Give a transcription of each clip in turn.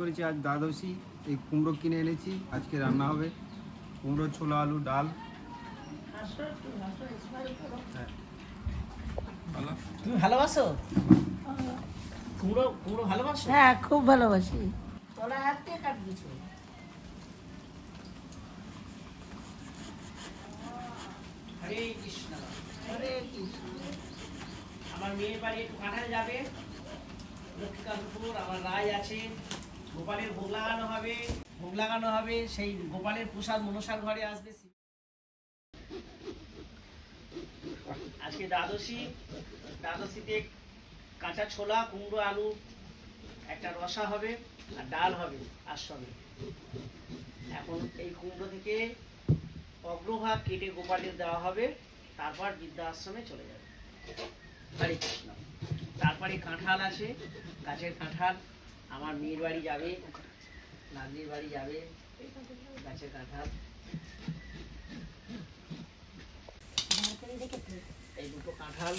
করেছি আজ দ্বাদশী এই কুমড়ো কিনে এনেছি আজকে রান্না হবে। কুমড়ো ছোলা আলু ডাল। হ্যাঁ তুমি ভালোবাসো? কুমড়ো কুমড়ো ভালোবাসো? হ্যাঁ খুব ভালোবাসি। তলা হাত দিয়ে কাটবি? হরে কৃষ্ণ হরে কৃষ্ণ। আমার মেয়ের বাড়ি একটু কাঁঠাল যাবে। লক্ষ্মীকান্তপুর আমার রায় আছে। গোপালের ভোগ লাগানো হবে, ভোগ লাগানো হবে, সেই গোপালের প্রসাদ মনসার ঘরে আসবে। আজকে দ্বাদশী। দ্বাদশীতে কাঁচা ছোলা, কুমড়ো, আলু, একটা রসা হবে, আর ডাল হবে আশ্রমে এখন এই কুমড়ো থেকে অগ্রভাগ কেটে গোপালের দেওয়া হবে, তারপর বৃদ্ধা আশ্রমে চলে যাবে। হরে কৃষ্ণ। তারপরে কাঁঠাল আছে, গাছের কাঁঠাল। আমার মেয়ের বাড়ি যাবে, নাতনির বাড়ি যাবে। গাছের কাঁঠাল। এই দুটো কাঁঠাল।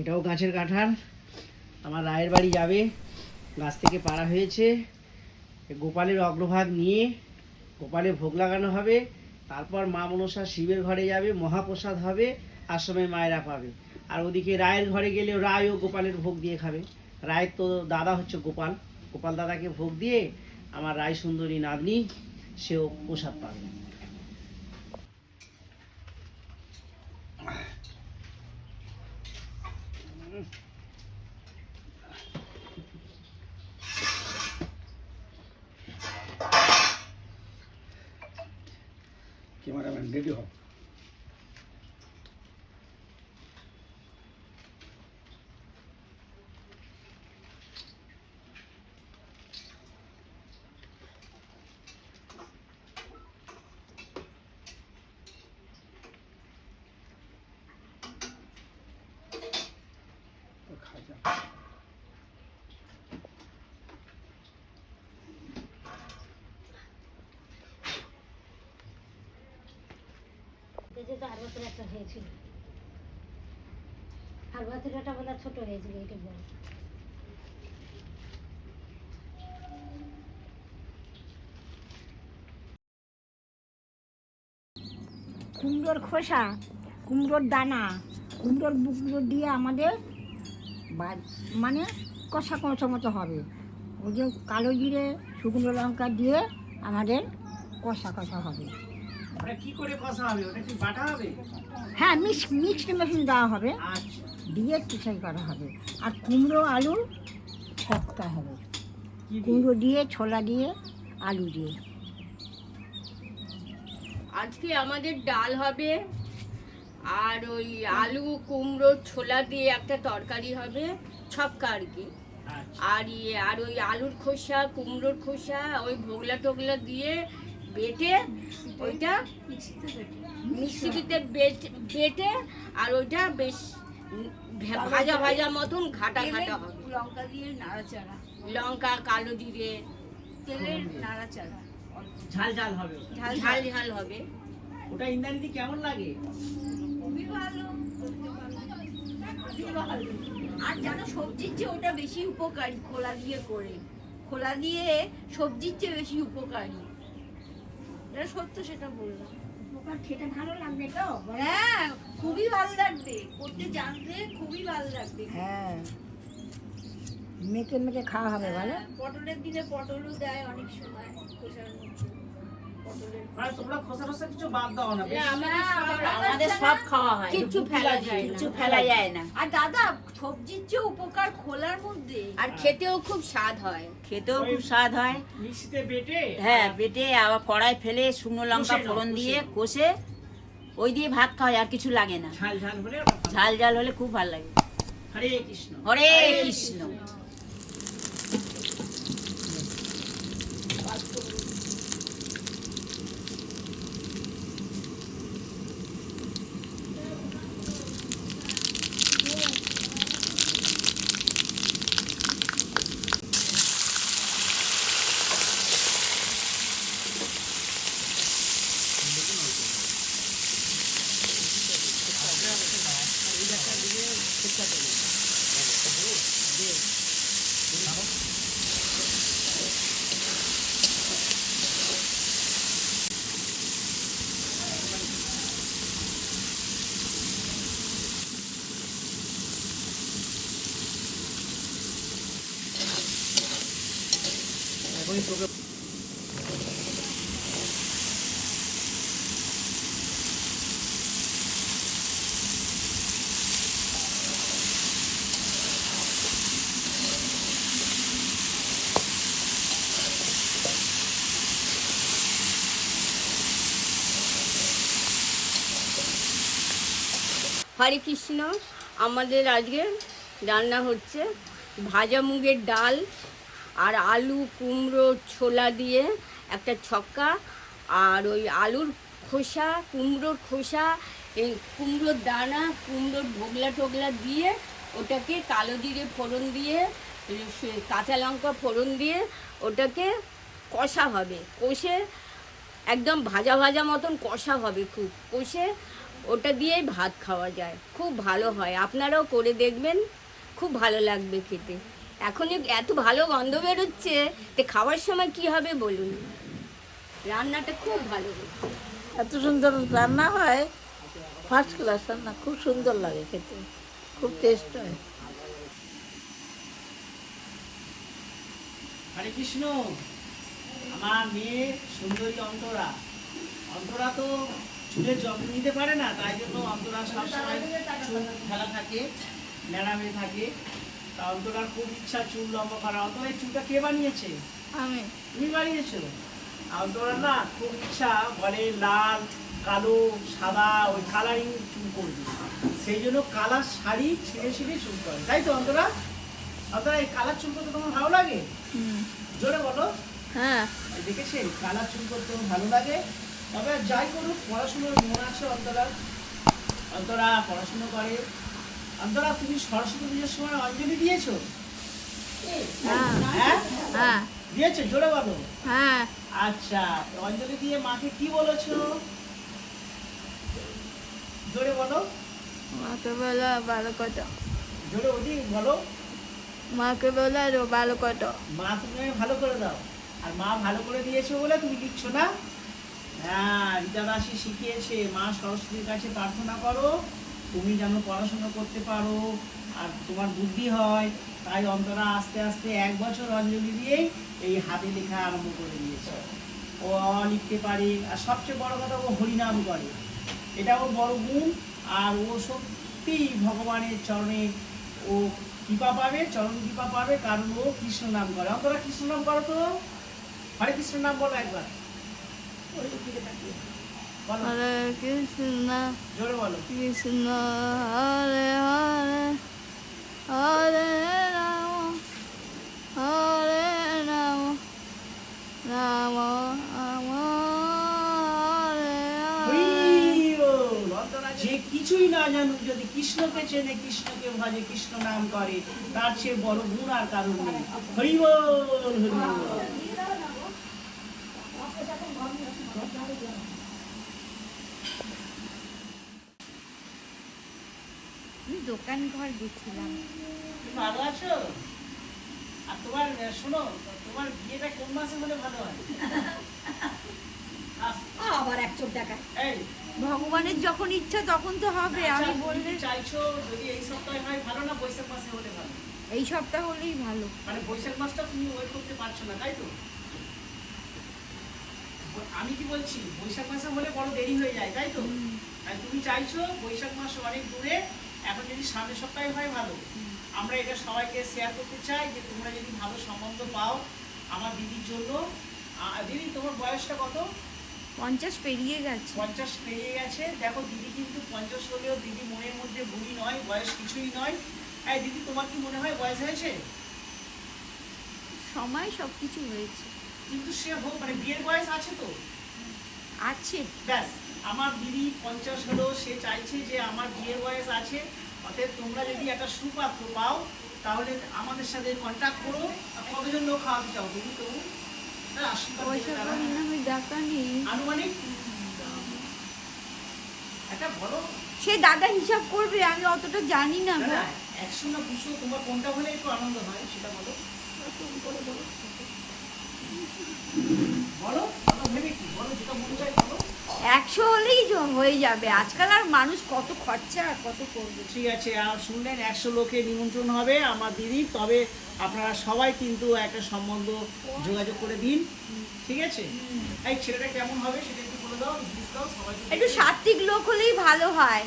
এটাও গাছের কাঁঠাল। আমার রায়ের বাড়ি যাবে। গাছ থেকে পাড়া হয়েছে। গোপালের অগ্রভাগ নিয়ে গোপালে ভোগ লাগানো হবে। তারপর মা মনসা শিবের ঘরে যাবে, মহাপ্রসাদ হবে। আশ্রমে মায়েরা পাবে আর ওদিকে রায়ের ঘরে গেলেও রায়ও গোপালের ভোগ দিয়ে খাবে। রায়ের তো দাদা হচ্ছে গোপাল। গোপাল দাদাকে ভোগ দিয়ে আমার রায় সুন্দরী নাতনি, সেও প্রসাদ পাবে। ক্যামেরাম্যান রেডি হোক পেজে তো আর বছর একটা হয়েছিল। বলে ছোট হয়েছিল, এটা বড়। কুমড়োর খোসা, কুমড়োর দানা, কুমড়োর বুকগুলো দিয়ে আমাদের মানে কষা কষা মতো হবে। ওই যে কালো জিরে, শুকনো লঙ্কা দিয়ে আমাদের কষা কষা হবে। কি করে কষা হবে? ওটা কি বাটা হবে? হ্যাঁ মিক্স মিক্সড মেশিন দেওয়া হবে। আচ্ছা। দিয়ে পিসাই করা হবে। আর কুমড়ো আলু ছক্কা হবে। কুমড়ো দিয়ে ছোলা দিয়ে আলু দিয়ে। আজকে আমাদের ডাল হবে আর ওই আলু কুমড়োর ছোলা দিয়ে একটা তরকারি হবে ছক্কা আর কি। আচ্ছা। আর ইয়ে আর ওই আলুর খোসা কুমড়োর খোসা ওই ভোগলা টোগলা দিয়ে বেটে ওইটা মিক্সিতে বেট- বেটে আর ওইটা বেশ ভাজা ভাজা মতন ঘাটা ঘাটা হবে। লঙ্কা দিয়ে নাড়াচাড়া। লঙ্কা কালো জিরে। তেলের নাড়াচাড়া। ঝাল ঝাল হবে ঝাল ঝাল ঝাল। হবে। ওটা ইন্দ্রাণীদি কেমন লাগে? খুবই ভালো। আর জানো সবজির চেয়ে ওটা বেশি উপকারী খোলা দিয়ে করে। খোলা দিয়ে সবজির চেয়ে বেশি উপকারী। এটা সত্য সেটা বললাম। খেতে ভালো লাগবে তো? হ্যাঁ খুবই ভালো লাগবে। করতে জানলে খুবই ভালো লাগবে। হ্যাঁ। মেখে মেখে খাওয়া হবে ভালো হ্যাঁ, পটলের দিনে পটলও দেয় অনেক সময় মানে তোমরা খোসা খোসা কিছু বাদ দাও না না, আমাদের সব- খাওয়া হয়। কিচ্ছু ফেলা যায় কিচ্ছু ফেলা যায় না। আর দাদা সবজির চেয়ে উপকার খোলার মধ্যে আর খেতেও খুব স্বাদ হয়। খেতেও খুব স্বাদ হয়। বেটে হ্যাঁ বেটে আবার কড়াই ফেলে শুকনো লঙ্কা ফোড়ন দিয়ে কষে ওই দিয়ে ভাত খাওয়া হয়, আর কিছু লাগে না। ঝাল ঝাল হলে ঝাল ঝাল হলে খুব ভালো লাগে। হরে কৃষ্ণ। হরে কৃষ্ণ। 네, 거기 보면 হরে কৃষ্ণ। আমাদের আজকে রান্না হচ্ছে ভাজা মুগের ডাল আর আলু, কুমড়ো, ছোলা দিয়ে একটা ছক্কা আর ওই আলুর খোসা, কুমড়োর খোসা, এই কুমড়োর দানা, কুমড়োর ভোগলা টোগলা দিয়ে ওটাকে কালো জিরে ফোড়ন দিয়ে কাঁচা লঙ্কা ফোড়ন দিয়ে ওটাকে কষা হবে। কষে একদম ভাজা ভাজা মতন কষা হবে খুব। কষে ওটা দিয়েই ভাত খাওয়া যায়। খুব ভালো হয়। আপনারাও করে দেখবেন। খুব ভালো লাগবে খেতে। এখনই এত ভালো গন্ধ বেরোচ্ছে তো খাওয়ার সময় কি হবে বলুন? রান্নাটা খুব ভালো এত সুন্দর রান্না হয়। ফার্স্ট ক্লাস রান্না খুব সুন্দর লাগে খেতে। খুব টেস্ট হয়। হরে কৃষ্ণ। আমার মেয়ে সুন্দরী অন্তরা। অন্তরা তো চুলের যত্ন নিতে পারে না তাই জন্য অন্তরা সবসময় চুল ফেলা থাকে ন্যাড়ামে থাকে। তা অন্তরার খুব ইচ্ছা চুল লম্বা করা। অন্তরা এই চুলটা কে বানিয়েছে? আমি। তুমি বানিয়েছো? অন্তরা না খুব ইচ্ছা বলে লাল কালো সাদা ওই কালারিং চুল করবে। সেই জন্য কালার শাড়ি ছিঁড়ে ছিঁড়ে চুল করে। তাই তো অন্তরা? অন্তরা এই কালার চুল করতে তোমার ভালো লাগে? জোরে বলো। হ্যাঁ। দেখেছেন কালার চুল করতে ভালো লাগে? তবে যাই করুক পড়াশোনার মন আছে অন্তরা? অন্তরা পড়াশুনো করে। অন্তরা তুমি সরস্বতী পুজোর সময় অঞ্জলি দিয়েছ? হ্যাঁ। হ্যাঁ? দিয়েছ? জোরে বলো। হ্যাঁ। আচ্ছা অঞ্জলি দিয়ে মাকে কি বলেছ? জোরে বলো। মাকে বলো ভালো কত জোরে ওদি বলো। মাকে বলো আরও ভালো কত মা তুমি ভালো করে দাও। আর মা ভালো করে দিয়েছ বলে তুমি দিচ্ছ না? হ্যাঁ রীতা দাসী শিখিয়েছে, মা সরস্বতীর কাছে প্রার্থনা করো, তুমি যেন পড়াশোনা করতে পারো আর তোমার বুদ্ধি হয়। তাই অন্তরা আস্তে আস্তে এক বছর অঞ্জলি দিয়েই এই হাতে লেখা আরম্ভ করে দিয়েছে। ও লিখতে পারে আর সবচেয়ে বড় কথা ও হরিনাম করে। এটা ওর বড় গুণ। আর ও সত্যি ভগবানের চরণে ও কৃপা পাবে, চরণ কৃপা পাবে, কারণ ও কৃষ্ণ নাম করে। অন্তরা কৃষ্ণ নাম করো তো। হরে কৃষ্ণ নাম বলো একবার। হরে কৃষ্ণ কৃষ্ণ হরে হরে হরে রাম হরে রাম রাম রাম যে কিছুই না জানুক যদি কৃষ্ণকে চেনে কৃষ্ণকে ভাজে কৃষ্ণ নাম করে তার চেয়ে বড় গুণ আর কারণ নেই। হরি বল হরি বল দোকান ঘর তুমি ভালো আছো? আর তোমার শোনো তোমার বিয়েটা কোন মাসে হলে ভালো হয়? আবার এক চোখ এই। ভগবানের যখন ইচ্ছা তখন তো হবে আচ্ছা, আমি বললে চাইছো যদি এই সপ্তাহে হয় ভালো না বৈশাখ মাসে হলে ভালো? এই সপ্তাহ হলেই ভালো। মানে বৈশাখ মাসটা তুমি ওয়েট করতে পারছ না তাই তো? আমি কি বলছি বৈশাখ মাসে হলে বড় দেরি হয়ে যায় তাই তো? তুমি চাইছো বৈশাখ মাস অনেক দূরে এখন যদি সামনের সপ্তাহে হয় ভালো। আমরা এটা সবাইকে শেয়ার করতে চাই যে তোমরা যদি ভালো সম্বন্ধ পাও আমার দিদির জন্য। দিদি তোমার বয়সটা কত? পঞ্চাশ পেরিয়ে গেছে। পঞ্চাশ পেরিয়ে গেছে। দেখো দিদি কিন্তু পঞ্চাশ হলেও দিদি মনের মধ্যে বুড়ি নয় বয়স কিছুই নয়। হ্যাঁ দিদি তোমার কি মনে হয় বয়স হয়েছে? সময় সব কিছু হয়েছে। কিন্তু সে হোক মানে বিয়ের বয়স আছে তো? আছে। ব্যাস। আমার দিদি পঞ্চাশ হলো সে চাইছে যে আমার বিয়ের বয়স আছে অতএব তোমরা যদি একটা সুপাত্র পাও তাহলে আমাদের সাথে কন্ট্যাক্ট করো। কতজন লোক খাওয়াতে চাও তুমি তো হ্যাঁ, আনুমানিক একটা বড় সে দাদা হিসাব করবে আমি অতটা জানি না একশো না দুশো তোমার কোনটা হলে একটু আনন্দ হয় সেটা বলো। বলো আমরা ভেবে কি? বলো যেটা মনে বলো একশো হলেই হয়ে যাবে। আজকাল আর মানুষ কত খরচা আর কত করবে। ঠিক আছে আর শুনলেন একশো লোকে নিমন্ত্রণ হবে আমার দিদি। তবে আপনারা সবাই কিন্তু একটা সম্বন্ধ যোগাযোগ করে দিন। ঠিক আছে? এই ছেলেটা কেমন হবে সেটা একটু বলে দাও একটু সাত্বিক লোক হলেই ভালো হয়।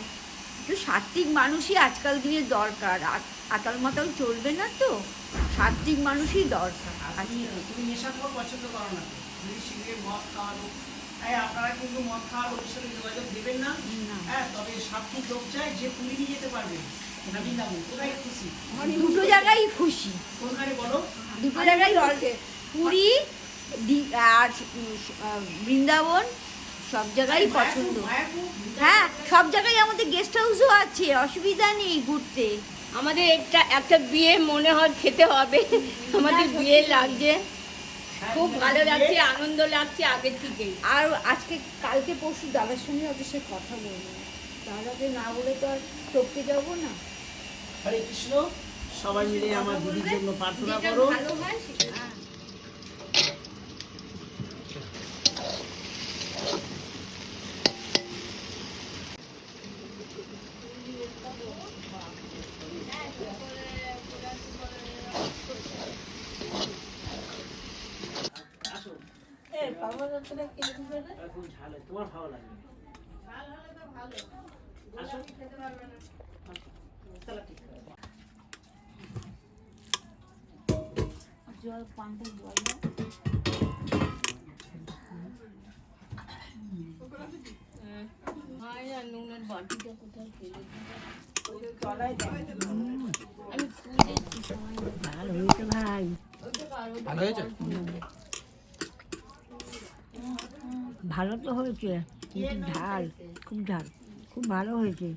একটু সাত্বিক মানুষই আজকাল দিনে দরকার। আতাল মাতাল চলবে না তো। সাত্বিক মানুষই দরকার। তুমি নেশাখোর পছন্দ করো না তুমি সিগারেট মদ খাওয়ানো হ্যাঁ আপনারা কিন্তু মদ খাওয়ার ওদের সাথে যোগাযোগ দেবেন না। হ্যাঁ তবে লোক চাই যে পুরী নিয়ে যেতে পারবে। কোথায় খুশি? দুটো জায়গায় খুশি। কোনখানে বলো? দুটো জায়গায় পুরী দি- আর বৃন্দাবন সব জায়গায় পছন্দ। হ্যাঁ সব জায়গায় আমাদের গেস্ট হাউসও আছে অসুবিধা নেই ঘুরতে। আমাদের একটা একটা বিয়ে মনে হয় খেতে হবে। আমাদের বিয়ে লাগছে। খুব ভালো লাগছে আনন্দ লাগছে আগের থেকে। আর আজকে কালকে পরশু দাদার সঙ্গে অবশ্যই কথা বলব। দাদাকে না বলে তো আর টপকে যাব না। হরে কৃষ্ণ সবাই মিলে আমার দিদির জন্য প্রার্থনা করো। তোমার ভালো লাগবে আসো। তাহলে ঠিক আর নুনের বাটিটা কোথায় ফেলে আমি ভালো হয়েছে ভাই। ভালো হয়েছে? ভালো তো হয়েছে কিন্তু ঝাল খুব ঝাল খুব ভালো হয়েছে।